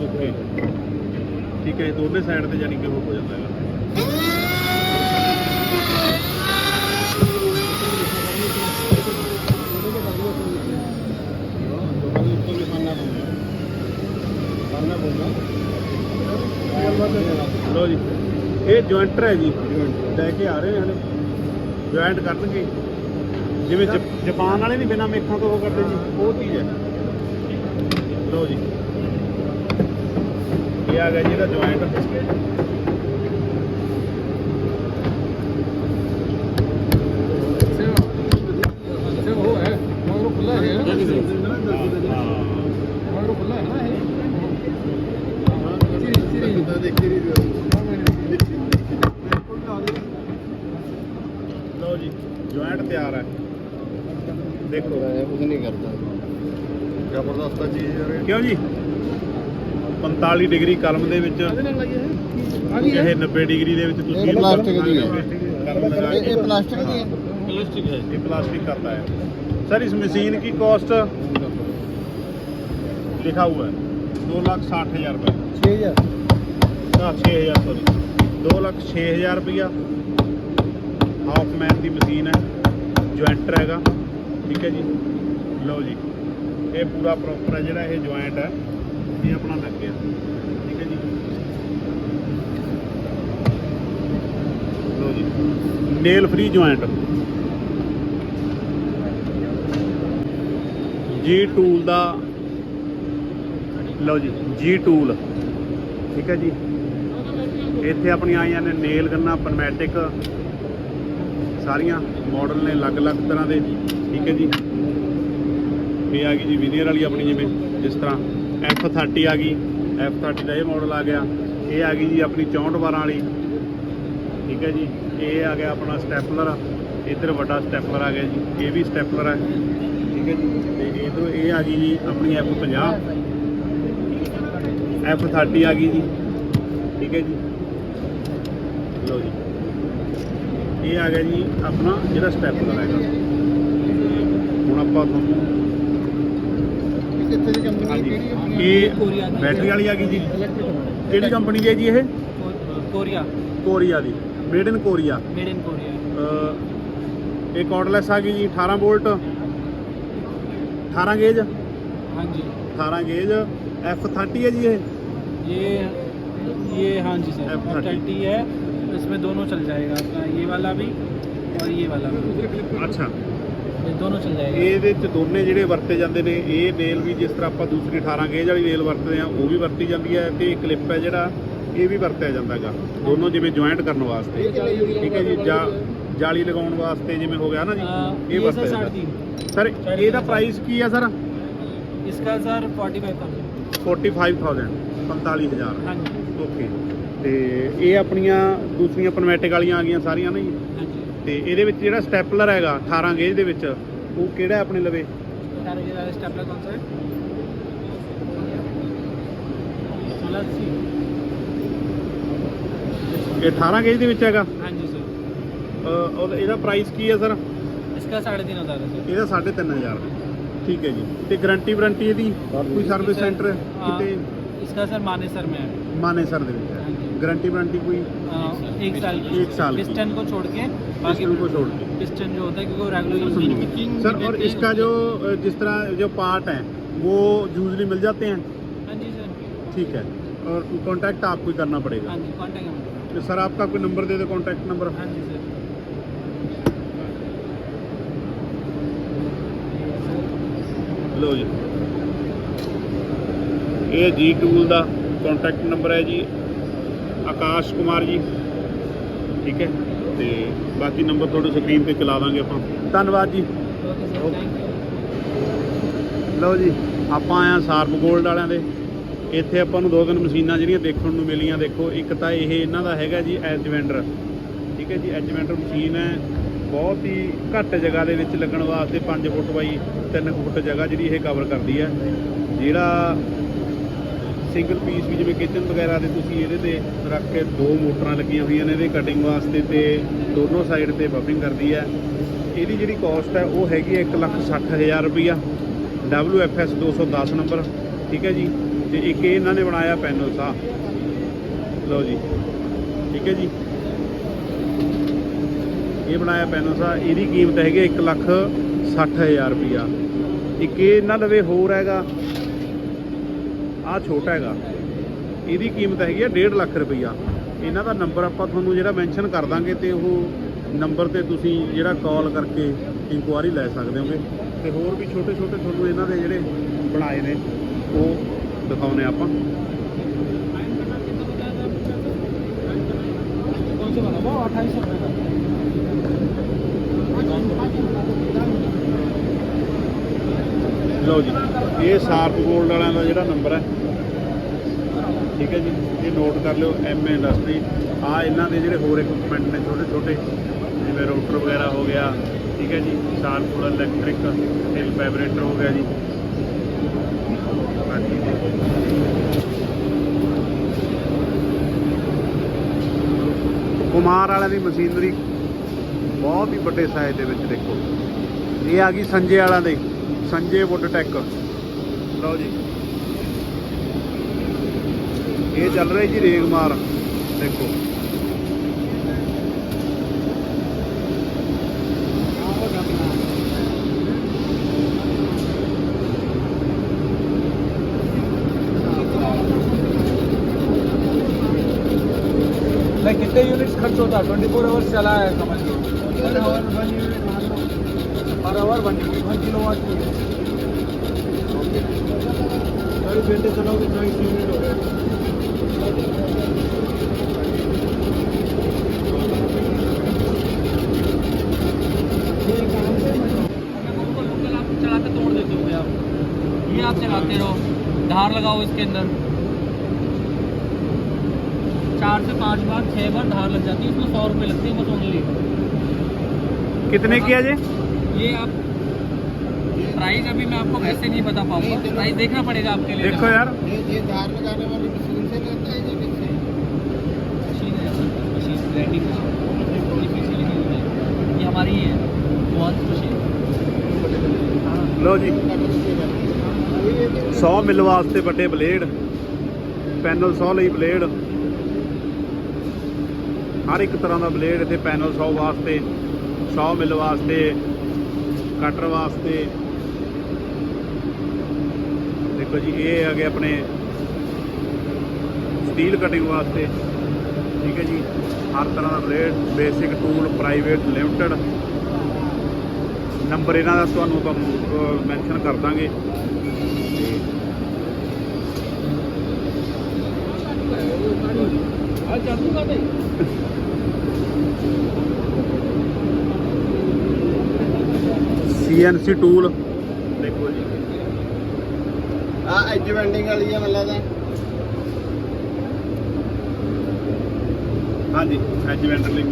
Okay. ਠੀਕ ਹੈ ਇਹ ਦੋਨੇ ਸਾਈਡ ਤੇ ਜਾਨੀ ਕਿ ਉਹ ਹੋ ਜਾਂਦਾ ਹੈਗਾ। ਲੋ ਜੀ ਇਹ ਜੁਆਇੰਟਰ ਹੈ ਜੀ। ਲੈ ਕੇ ਆ ਰਹੇ ਨੇ ਹਲੇ ਜੁਆਇੰਟ ਕਰਨਗੇ। ਜਿਵੇਂ ਜਪ- ਜਾਪਾਨ ਵਾਲੇ ਨਹੀਂ ਬਿਨਾ ਮੇਖਾਂ ਤੋਂ ਉਹ ਕਰਦੇ ਜੀ। ਉਹ ਚੀਜ਼ ਹੈ। ਲੋ ਜੀ। ਇਹ ਆ ਗਿਆ ਜੀ ਇਹਦਾ ਜੁਆਇੰਟ ਜੀ ਤਿਆਰ ਹੈ। ਦੇਖੋ। ਨਹੀਂ ਕਰਦਾ। ਜ਼ਬਰਦਸਤ ਚੀਜ਼ ਯਾਰ ਕਿਉਂ ਜੀ? 45 ਡਿਗਰੀ ਕਲਮ ਦੇ ਵਿੱਚ ਇਹਦੇ ਨਾਲ ਲੱਗੀ ਹੈ ਆ ਗਈ ਇਹ 90 ਡਿਗਰੀ ਦੇ ਵਿੱਚ ਤੁਸੀਂ ਇਹ ਪਲਾਸਟਿਕ ਦੀ ਹੈ। ਕਲਮ ਲਗਾ ਇਹ ਕੇ ਇਹ ਪਲਾਸਟਿਕ ਦੀ ਹੈ प्लास्टिक है ये प्लास्टिक करता है सर इस मशीन की कॉस्ट लिखा हुआ है दो लाख साठ हजार रुपये 6000 हाँ छः हजार सॉरी दो लाख छः हजार रुपया हाफ मैन की मशीन है ਜੁਆਇੰਟਰ ਹੈਗਾ ਠੀਕ ਹੈ ਜੀ ਲਓ ਜੀ ਇਹ ਪੂਰਾ ਪ੍ਰੋਪਰ ਹੈ ਜਿਹੜਾ ਇਹ ਜੁਆਇੰਟ ਹੈ ਇਹ ਆਪਣਾ ਲੱਗ ਗਿਆ। ਠੀਕ ਹੈ ਜੀ। ਲਓ ਜੀ। ਨੇਲ ਫ੍ਰੀ ਜੁਆਇੰਟ ਜੀ ਟੂਲ ਦਾ ਲਓ ਜੀ ਜੀ ਟੂਲ ਠੀਕ ਹੈ ਜੀ। ਇੱਥੇ ਆਪਣੀਆਂ ਆਈਆਂ ਨੇ ਨੇਲ ਗੰਨਾ ਪਨਮੈਟਿਕ ਸਾਰੀਆਂ ਮਾਡਲ ਨੇ ਅਲੱਗ-ਅਲੱਗ ਤਰ੍ਹਾਂ ਦੇ। ਠੀਕ ਹੈ ਜੀ। ਇਹ ਆ ਗਈ ਜੀ ਵਿਨੀਅਰ ਵਾਲੀ ਆਪਣੀ ਜਿਵੇਂ, ਜਿਸ ਤਰ੍ਹਾਂ F30 ਆ ਗਈ F30 ਦਾ ਇਹ ਮਾਡਲ ਆ ਗਿਆ, ਇਹ ਆ ਗਈ ਜੀ ਆਪਣੀ 64 ਬਾਰਾਂ ਵਾਲੀ। ਠੀਕ ਹੈ ਜੀ, ਇਹ ਆ ਗਿਆ ਆਪਣਾ ਸਟੈਪਲਰ ਇੱਧਰ ਵੱਡਾ ਸਟੈਪਲਰ ਆ ਗਿਆ ਜੀ, ਇਹ ਵੀ ਸਟੈਪਲਰ ਹੈ। ਠੀਕ ਹੈ ਜੀ, ਤੇ ਇਧਰੋਂ ਇਹ ਆ ਗਈ ਜੀ ਆਪਣੀ F50 F30 ਆ ਗਈ ਜੀ। ਠੀਕ ਹੈ ਜੀ। ਲਓ ਜੀ। ਇਹ ਆ ਗਿਆ ਜੀ ਆਪਣਾ ਜਿਹੜਾ ਸਟੈਪਲਰ ਹੈਗਾ। ਹੁਣ ਆਪਾਂ ਤੁਹਾਨੂੰ ਇਹ ਕਿੱਥੇ ਦੀ ਕੰਪਨੀ ਹਾਂਜੀ ਕਿਹੜੀ ਇਹ ਬੈਟਰੀ ਵਾਲੀ ਆ ਗਈ ਜੀ ਇਲੈਕਟ੍ਰਿਕ ਕਿਹੜੀ ਕੰਪਨੀ ਦੀ ਹੈ ਜੀ ਇਹ Korea Korea the made in Korea made in Korea ਅਹ ਇਹ ਕਾਰਡਲੈਸ ਆ ਗਈ ਜੀ 18 ਵੋਲਟ 18 ਗੇਜ हाँ जी 18 ਗੇਜ F30 ਹੈ ਜੀ ਇਹ ये ये हाँ जी सर F30 थर्टी है इसमें दोनों चल जाएगा आपका ये वाला भी और ये वाला भी ਅੱਛਾ ये दोनों चल जाएगा ਇਹਦੇ ਚ ਦੋਨੇ ਜਿਹੜੇ ਵਰਤੇ ਜਾਂਦੇ ਨੇ ਇਹ ਨੇਲ ਵੀ ਜਿਸ ਤਰ੍ਹਾਂ ਆਪਾਂ ਦੂਸਰੀ 18 ਗੇਜ ਵਾਲੀ ਨੇਲ ਵਰਤਦੇ ਆ ਉਹ ਵੀ ਵਰਤੀ ਜਾਂਦੀ ਹੈ ਤੇ ਕਲਿੱਪ ਹੈ ਜਿਹੜਾ ਇਹ ਵੀ ਵਰਤਿਆ ਜਾਂਦਾ ਹੈਗਾ ਦੋਨੋਂ ਜਿਵੇਂ ਜੁਆਇੰਟ ਕਰਨ ਵਾਸਤੇ ਠੀਕ ਹੈ ਜੀ ਜਾਂ ਜਾਲੀ ਲਗਾਉਣ ਵਾਸਤੇ ਜਿਵੇਂ ਹੋ ਗਿਆ ਨਾ ਜੀ आ, ਇਹ ये ਵਰਤਿਆ सर ਜਾਂਦਾ साढ़े तीन ਸਰ ਇਹਦਾ ਪ੍ਰਾਈਸ ਕੀ ਹੈ ਸਰ इसका सर फोर्टी फाइव थाउजेंड 45000 45000 हाँ जी ਓਕੇ ਤੇ ਇਹ ਆਪਣੀਆਂ ਦੂਸਰੀਆਂ ਪਨਮੈਟਿਕ ਵਾਲੀਆਂ ਆ ਗਈਆਂ ਸਾਰੀਆਂ ਨਾ ਜੀ हाँ जी ਤੇ ਇਹਦੇ ਵਿੱਚ ਜਿਹੜਾ ਸਟੈਪਲਰ ਹੈਗਾ 18 ਗੇਜ ਦੇ ਵਿੱਚ ਉਹ ਕਿਹੜਾ ਆਪਣੇ ਲਵੇ? 18 ਗੇਜ ਦਾ ਸਟੈਪਲਰ ਕੌਣ ਸਾ। ਹੈ 18 ਗੇਜ ਦੇ ਵਿੱਚ ਹੈਗਾ? ਹਾਂਜੀ ਸਰ। ਔਰ ਇਹਦਾ ਪ੍ਰਾਈਸ ਕੀ ਹੈ ਸਰ? ਇਸਕਾ ਹਜ਼ਾਰ ਹੈ ਸਰ। ਇਹਦਾ 3500 ਠੀਕ ਹੈ ਜੀ। ਤੇ ਗਾਰੰਟੀ ਵਾਰੰਟੀ ਇਹਦੀ ਕੋਈ ਸਰਵਿਸ ਸੈਂਟਰ ਕਿਤੇ? ਇਸਕਾ ਸਰ ਮਾਨੇ ਮੈਂ ਮਾਨੇਸਰ ਦੇ ਵਿੱਚ ਹੈ हाँ जी ਗਾਰੰਟੀ ਵਾਰੰਟੀ ਕੋਈ आ, एक साल की एक साल की। पिस्टन को छोड़ के बाकी बाकी उनको छोड़ के पिस्टन जो होता है क्योंकि वो रेगुलर सर और इसका जो अ, जिस तरह जो पार्ट हैं वो यूजली मिल जाते हैं हाँ जी सर ठीक है और कांटेक्ट आपको ही करना पड़ेगा हाँ जी कॉन्टेक्ट नंबर तो सर आपका कोई नंबर दे दो कांटेक्ट नंबर हाँ जी सर ਲਓ ਜੀ ਇਹ ਜੀ ਟੂਲ ਦਾ ਕੰਟੈਕਟ ਨੰਬਰ ਹੈ ਜੀ, ਆਕਾਸ਼ ਕੁਮਾਰ ਜੀ। ਠੀਕ ਹੈ, ਤੇ ਬਾਕੀ ਨੰਬਰ ਤੁਹਾਡੇ ਸਕਰੀਨ ਤੇ ਚਲਾ ਦਾਂਗੇ ਆਪਾਂ। ਧੰਨਵਾਦ ਜੀ। ਲਓ ਜੀ, ਆਪਾਂ ਆਇਆ ਸਾਰਪ ਗੋਲਡ ਵਾਲਿਆਂ ਦੇ। ਇੱਥੇ ਆਪਾਂ ਨੂੰ ਦੋ ਤਿੰਨ ਮਸ਼ੀਨਾਂ ਜਿਹੜੀਆਂ ਦੇਖਣ ਨੂੰ ਮਿਲੀਆਂ। ਦੇਖੋ, ਇੱਕ ਤਾਂ ਇਹ ਇਹਨਾਂ ਦਾ ਹੈਗਾ ਜੀ ਐਜਵੈਂਡਰ ਠੀਕ ਹੈ ਜੀ ਐਜਵੈਂਡਰ ਮਸ਼ੀਨ ਹੈ। ਬਹੁਤ ਹੀ ਘੱਟ ਜਗ੍ਹਾ ਦੇ ਵਿੱਚ ਲੱਗਣ ਵਾਸਤੇ 5 ਫੁੱਟ ਬਾਈ 3 ਫੁੱਟ ਜਗ੍ਹਾ ਜਿਹੜੀ ਇਹ ਕਵਰ ਕਰਦੀ ਹੈ। ਜਿਹੜਾ ਸਿੰਗਲ ਪੀਸ ਵੀ ਜਿਵੇਂ ਕਿਚਨ ਵਗੈਰਾ ਦੇ ਤੁਸੀਂ ਇਹਦੇ ਤੇ ਰੱਖ ਕੇ ਦੋ ਮੋਟਰਾਂ ਲੱਗੀਆਂ ਹੋਈਆਂ ਨੇ ਇਹਦੇ ਕਟਿੰਗ ਵਾਸਤੇ ਤੇ ਦੋਨੋਂ ਸਾਈਡ ਤੇ ਬਫਿੰਗ ਕਰਦੀ ਹੈ। ਇਹਦੀ ਜਿਹੜੀ ਕਾਸਟ ਹੈ ਉਹ ਹੈਗੀ ਹੈ 160000 ਰੁਪਈਆ। WFS 210 ਨੰਬਰ ਠੀਕ ਹੈ ਜੀ? ਤੇ ਇੱਕ ਇਹ ਇਹਨਾਂ ਨੇ ਬਣਾਇਆ ਪੈਨਲ ਸਾ ਲਓ ਜੀ। ਠੀਕ ਹੈ ਜੀ? ਇਹ ਬਣਾਇਆ ਪੈਨਲ ਸਾ ਇਹਦੀ ਕੀਮਤ ਹੈਗੀ 1 ਲੱਖ 60000 ਰੁਪਿਆ ਇੱਕ ਇਹ ਇਹਨਾਂ ਲਵੇ ਹੋਰ ਹੈਗਾ। ਆ ਛੋਟਾ ਹੈਗਾ ਇਹਦੀ ਕੀਮਤ ਹੈਗੀ ਆ 1.5 ਲੱਖ ਰੁਪਈਆ ਇਹਨਾਂ ਦਾ ਨੰਬਰ ਆਪਾਂ ਤੁਹਾਨੂੰ ਜਿਹੜਾ ਮੈਂਸ਼ਨ ਕਰ ਦਾਂਗੇ ਤੇ ਉਹ ਨੰਬਰ ਤੇ ਤੁਸੀਂ ਜਿਹੜਾ ਕਾਲ ਕਰਕੇ ਇਨਕੁਆਰੀ ਲੈ ਸਕਦੇ ਹੋਗੇ ਤੇ ਹੋਰ ਵੀ ਛੋਟੇ ਛੋਟੇ ਤੁਹਾਨੂੰ ਇਹਨਾਂ ਦੇ ਜਿਹੜੇ ਬਣਾਏ ਨੇ ਉਹ ਦਿਖਾਉਨੇ ਆਪਾਂ कौन से वाला वो अट्ठाईस सौ रुपये का ਲਓ ਜੀ। ਇਹ ਸਾਰਪ ਗੋਲਡ ਵਾਲਿਆਂ ਦਾ ਜਿਹੜਾ ਨੰਬਰ ਹੈ। ਠੀਕ ਹੈ ਜੀ। ਇਹ ਨੋਟ ਕਰ ਲਿਓ ਐਮ ਇੰਡਸਟਰੀ ਆ ਇਹਨਾਂ ਦੇ ਜਿਹੜੇ ਹੋਰ ਇਕਵਿਪਮੈਂਟ ਨੇ, ਛੋਟੇ ਛੋਟੇ, ਜਿਵੇਂ ਰੋਟਰ ਵਗੈਰਾ ਹੋ ਗਿਆ। ਠੀਕ ਹੈ ਜੀ। ਸਾਰਪ ਇਲੈਕਟ੍ਰਿਕ ਟੇਲ ਫੈਬਰੇਟਰ ਹੋ ਗਿਆ ਜੀ। ਹਾਂਜੀ। ਕੁਮਾਰ ਵਾਲਿਆਂ ਦੀ ਮਸ਼ੀਨਰੀ ਬਹੁਤ ਹੀ ਵੱਡੇ ਸਾਈਜ਼ ਦੇ ਵਿੱਚ ਦੇਖੋ। ਇਹ ਆ ਗਈ ਸੰਜੇ ਵਾਲਿਆਂ ਦੇ। Sanjay wood tech. ਲਓ ਜੀ। ਇਹ ਚੱਲ ਰਿਹਾ ਜੀ ਰੇਗਮਾਰ ਦੇਖੋ। नहीं कितने यूनिट्स खर्च होता है ट्वेंटी फोर आवर्स चला है समझ लो per hour one unit per hour one unit one kilowatt चौबीस घंटे चलाओगे चौबीस यूनिट हो गया चला के तोड़ देते हो आप ये आप चलाते रहो धार लगाओ इसके अंदर चार से पांच बार छह बार धार लग जाती है इसमें सौ रुपये लगते हैं बस ओनली कितने किया जी ये आप प्राइस अभी मैं आपको ऐसे नहीं बता पाऊंगा प्राइस देखना पड़ेगा आपके लिए देखो यार ये ये धार लगाने वाली मशीन से लेता है या किससे मशीन है मशीन ब्लेंडिंग ये पीछे लिखी हुई है ये हमारी ही है वन मशीन ਲਓ ਜੀ 100 ਮਿਲ ਵਾਸਤੇ ਵੱਡੇ ਬਲੇਡ ਪੈਨਲ 100 ਲਈ ਬਲੇਡ ਹਰ ਇੱਕ ਤਰ੍ਹਾਂ ਦਾ ਬਲੇਡ ਇੱਥੇ ਪੈਨਲ ਸੌ ਵਾਸਤੇ, ਸੌ ਮਿਲ ਵਾਸਤੇ, ਕਟਰ ਵਾਸਤੇ। ਦੇਖੋ ਜੀ, ਇਹ ਹੈਗੇ ਆਪਣੇ ਸਟੀਲ ਕਟਿੰਗ ਵਾਸਤੇ। ਠੀਕ ਹੈ ਜੀ, ਹਰ ਤਰ੍ਹਾਂ ਦਾ blade basic tool private limited number ਇਹਨਾਂ ਦਾ ਤੁਹਾਨੂੰ ਤੁਹਾਨੂੰ ਮੈਂਸ਼ਨ ਕਰ ਦਾਂਗੇ। ਸੀਐਨਸੀ ਟੂਲ ਦੇਖੋ ਜੀ। ਆ ਐਜ ਵੈਂਡਿੰਗ ਵਾਲੀ ਆ ਮੱਲਾ ਦਾ। ਹਾਂਜੀ ਐਜ ਵੈਂਡਰ ਲਈ।